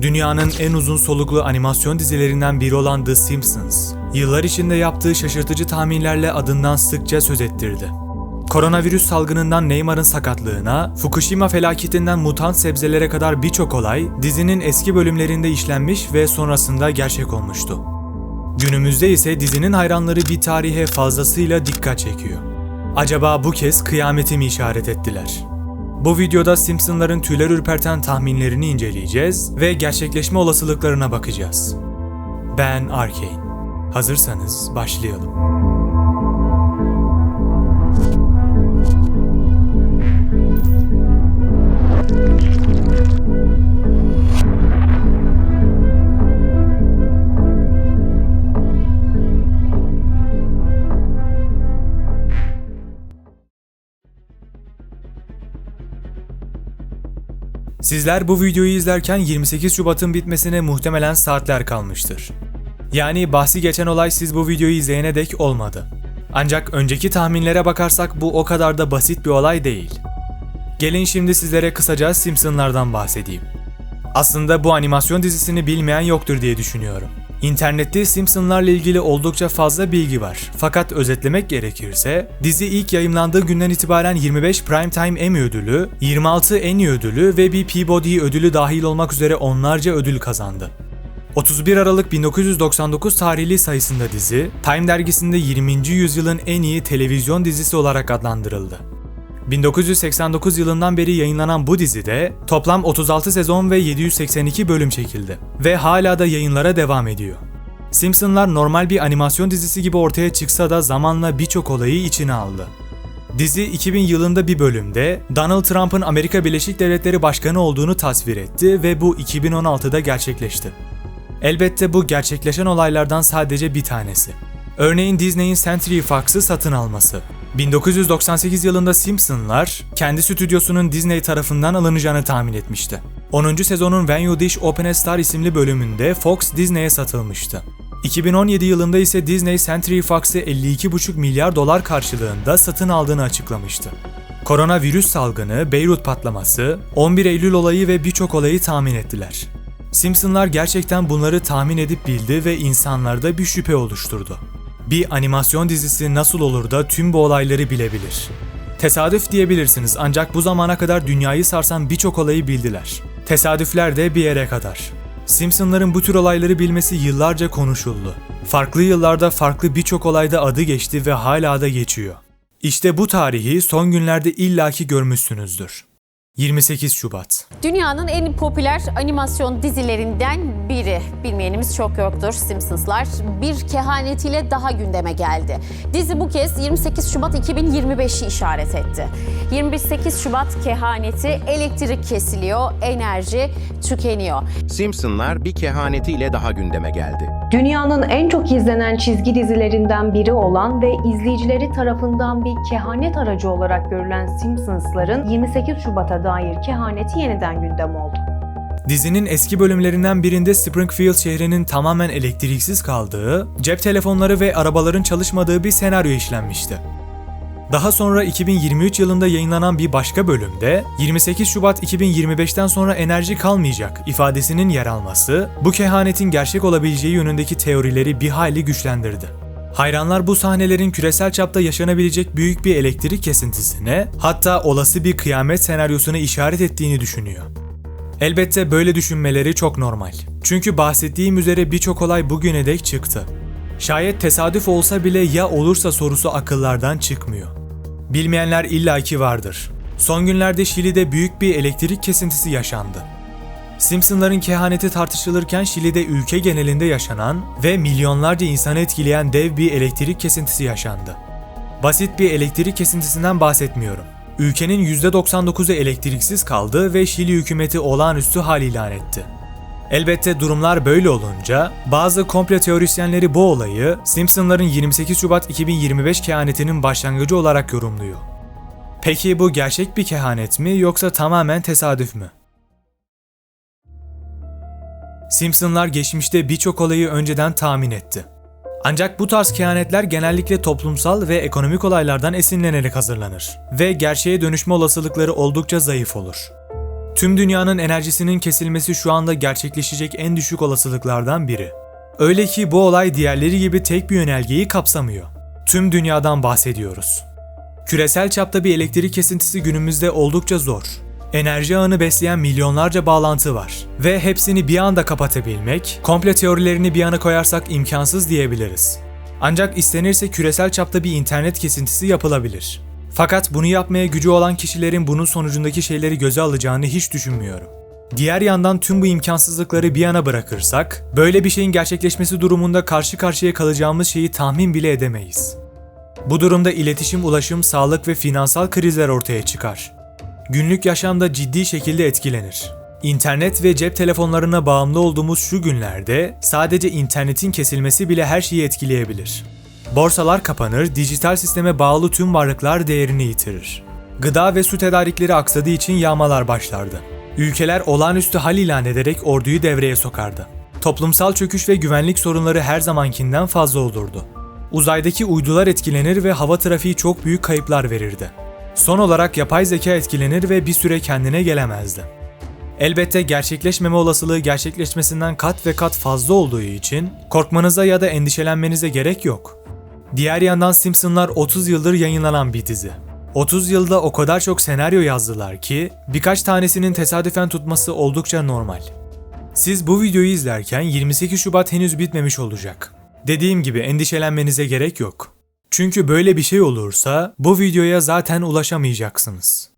Dünyanın en uzun soluklu animasyon dizilerinden biri olan The Simpsons, yıllar içinde yaptığı şaşırtıcı tahminlerle adından sıkça söz ettirdi. Koronavirüs salgınından Neymar'ın sakatlığına, Fukushima felaketinden mutant sebzelere kadar birçok olay dizinin eski bölümlerinde işlenmiş ve sonrasında gerçek olmuştu. Günümüzde ise dizinin hayranları bir tarihe fazlasıyla dikkat çekiyor. Acaba bu kez kıyameti mi işaret ettiler? Bu videoda Simpsonların tüyler ürperten tahminlerini inceleyeceğiz ve gerçekleşme olasılıklarına bakacağız. Ben Arkane. Hazırsanız başlayalım. Sizler bu videoyu izlerken 28 Şubat'ın bitmesine muhtemelen saatler kalmıştır. Yani bahsi geçen olay siz bu videoyu izleyene dek olmadı. Ancak önceki tahminlere bakarsak bu o kadar da basit bir olay değil. Gelin şimdi sizlere kısaca Simpsonlardan bahsedeyim. Aslında bu animasyon dizisini bilmeyen yoktur diye düşünüyorum. İnternette Simpsonlarla ilgili oldukça fazla bilgi var. Fakat özetlemek gerekirse, dizi ilk yayımlandığı günden itibaren 25 Primetime Emmy ödülü, 26 Annie ödülü ve bir Peabody ödülü dahil olmak üzere onlarca ödül kazandı. 31 Aralık 1999 tarihli sayısında dizi, Time dergisinde 20. yüzyılın en iyi televizyon dizisi olarak adlandırıldı. 1989 yılından beri yayınlanan bu dizide toplam 36 sezon ve 782 bölüm çekildi ve hala da yayınlara devam ediyor. Simpsonlar normal bir animasyon dizisi gibi ortaya çıksa da zamanla birçok olayı içine aldı. Dizi 2000 yılında bir bölümde Donald Trump'ın Amerika Birleşik Devletleri Başkanı olduğunu tasvir etti ve bu 2016'da gerçekleşti. Elbette bu gerçekleşen olaylardan sadece bir tanesi. Örneğin Disney'in Century Fox'ı satın alması. 1998 yılında Simpsonlar, kendi stüdyosunun Disney tarafından alınacağını tahmin etmişti. 10. sezonun When You Dish Open a Star isimli bölümünde Fox Disney'e satılmıştı. 2017 yılında ise Disney Century Fox'ı 52,5 milyar dolar karşılığında satın aldığını açıklamıştı. Koronavirüs salgını, Beyrut patlaması, 11 Eylül olayı ve birçok olayı tahmin ettiler. Simpsonlar gerçekten bunları tahmin edip bildi ve insanlarda bir şüphe oluşturdu. Bir animasyon dizisi nasıl olur da tüm bu olayları bilebilir? Tesadüf diyebilirsiniz ancak bu zamana kadar dünyayı sarsan birçok olayı bildiler. Tesadüfler de bir yere kadar. Simpsonların bu tür olayları bilmesi yıllarca konuşuldu. Farklı yıllarda farklı birçok olayda adı geçti ve hala da geçiyor. İşte bu tarihi son günlerde illaki görmüşsünüzdür. 28 Şubat. Dünyanın en popüler animasyon dizilerinden biri. Bilmeyenimiz çok yoktur. Simpsonslar bir kehanetiyle daha gündeme geldi. Dizi bu kez 28 Şubat 2025'i işaret etti. 28 Şubat kehaneti elektrik kesiliyor, enerji tükeniyor. Simpsonlar bir kehanetiyle daha gündeme geldi. Dünyanın en çok izlenen çizgi dizilerinden biri olan ve izleyicileri tarafından bir kehanet aracı olarak görülen Simpsons'ların 28 Şubat'a dair kehaneti yeniden gündem oldu. Dizinin eski bölümlerinden birinde Springfield şehrinin tamamen elektriksiz kaldığı, cep telefonları ve arabaların çalışmadığı bir senaryo işlenmişti. Daha sonra 2023 yılında yayınlanan bir başka bölümde 28 Şubat 2025'ten sonra enerji kalmayacak ifadesinin yer alması bu kehanetin gerçek olabileceği yönündeki teorileri bir hayli güçlendirdi. Hayranlar bu sahnelerin küresel çapta yaşanabilecek büyük bir elektrik kesintisine, hatta olası bir kıyamet senaryosuna işaret ettiğini düşünüyor. Elbette böyle düşünmeleri çok normal. Çünkü bahsettiğim üzere birçok olay bugüne dek çıktı. Şayet tesadüf olsa bile ya olursa sorusu akıllardan çıkmıyor. Bilmeyenler illaki vardır. Son günlerde Şili'de büyük bir elektrik kesintisi yaşandı. Simpsonların kehaneti tartışılırken Şili'de ülke genelinde yaşanan ve milyonlarca insanı etkileyen dev bir elektrik kesintisi yaşandı. Basit bir elektrik kesintisinden bahsetmiyorum. Ülkenin %99'u elektriksiz kaldı ve Şili hükümeti olağanüstü hal ilan etti. Elbette durumlar böyle olunca bazı komplo teorisyenleri bu olayı Simpsonların 28 Şubat 2025 kehanetinin başlangıcı olarak yorumluyor. Peki bu gerçek bir kehanet mi yoksa tamamen tesadüf mü? Simpsonlar geçmişte birçok olayı önceden tahmin etti. Ancak bu tarz kehanetler genellikle toplumsal ve ekonomik olaylardan esinlenerek hazırlanır ve gerçeğe dönüşme olasılıkları oldukça zayıf olur. Tüm dünyanın enerjisinin kesilmesi şu anda gerçekleşecek en düşük olasılıklardan biri. Öyle ki bu olay diğerleri gibi tek bir yönergeyi kapsamıyor. Tüm dünyadan bahsediyoruz. Küresel çapta bir elektrik kesintisi günümüzde oldukça zor. Enerji ağını besleyen milyonlarca bağlantı var ve hepsini bir anda kapatabilmek, komple teorilerini bir yana koyarsak imkansız diyebiliriz. Ancak istenirse küresel çapta bir internet kesintisi yapılabilir. Fakat bunu yapmaya gücü olan kişilerin bunun sonucundaki şeyleri göze alacağını hiç düşünmüyorum. Diğer yandan tüm bu imkansızlıkları bir yana bırakırsak, böyle bir şeyin gerçekleşmesi durumunda karşı karşıya kalacağımız şeyi tahmin bile edemeyiz. Bu durumda iletişim, ulaşım, sağlık ve finansal krizler ortaya çıkar. Günlük yaşamda ciddi şekilde etkilenir. İnternet ve cep telefonlarına bağımlı olduğumuz şu günlerde sadece internetin kesilmesi bile her şeyi etkileyebilir. Borsalar kapanır, dijital sisteme bağlı tüm varlıklar değerini yitirir. Gıda ve su tedarikleri aksadığı için yağmalar başlardı. Ülkeler olağanüstü hal ilan ederek orduyu devreye sokardı. Toplumsal çöküş ve güvenlik sorunları her zamankinden fazla olurdu. Uzaydaki uydular etkilenir ve hava trafiği çok büyük kayıplar verirdi. Son olarak yapay zeka etkilenir ve bir süre kendine gelemezdi. Elbette gerçekleşmeme olasılığı gerçekleşmesinden kat ve kat fazla olduğu için korkmanıza ya da endişelenmenize gerek yok. Diğer yandan Simpsonlar 30 yıldır yayınlanan bir dizi. 30 yılda o kadar çok senaryo yazdılar ki birkaç tanesinin tesadüfen tutması oldukça normal. Siz bu videoyu izlerken 28 Şubat henüz bitmemiş olacak. Dediğim gibi endişelenmenize gerek yok. Çünkü böyle bir şey olursa bu videoya zaten ulaşamayacaksınız.